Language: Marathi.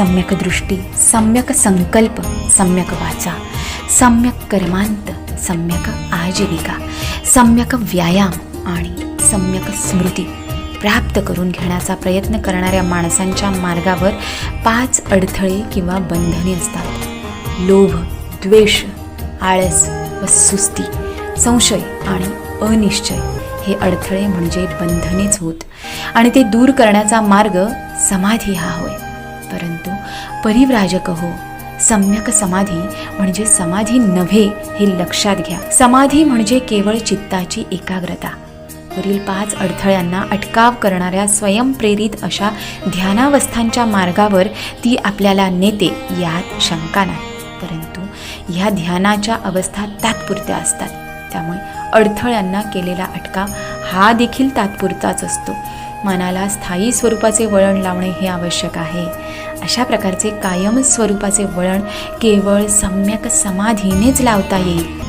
सम्यक दृष्टी सम्यक संकल्प सम्यक वाचा सम्यक कर्मांत सम्यक आजीविका सम्यक व्यायाम आणि सम्यक स्मृती प्राप्त करून घेण्याचा प्रयत्न करणाऱ्या माणसांच्या मार्गावर पाच अडथळे किंवा बंधने असतात. लोभ द्वेष आळस व सुस्ती संशय आणि अनिश्चय हे अडथळे म्हणजे बंधनेच होत आणि ते दूर करण्याचा मार्ग समाधी हा होय. परंतु परिव्राजक हो सम्यक समाधी म्हणजे समाधी नव्हे हे लक्षात घ्या. समाधी म्हणजे केवळ चित्ताची एकाग्रता. वरील पाच अडथळ्यांना अटकाव करणाऱ्या स्वयंप्रेरित अशा ध्यानावस्थांच्या मार्गावर ती आपल्याला नेते यात शंका नाही. परंतु ह्या ध्यानाच्या अवस्था तात्पुरत्या असतात. त्यामुळे अडथळ्यांना केलेला अटकाव हा देखील तात्पुरताच असतो. मनाला स्थायी स्वरूपाचे वळण लावणे हे आवश्यक आहे. अशा प्रकारचे कायम स्वरूपाचे वळण केवळ सम्यक समाधीनेच लावता येईल.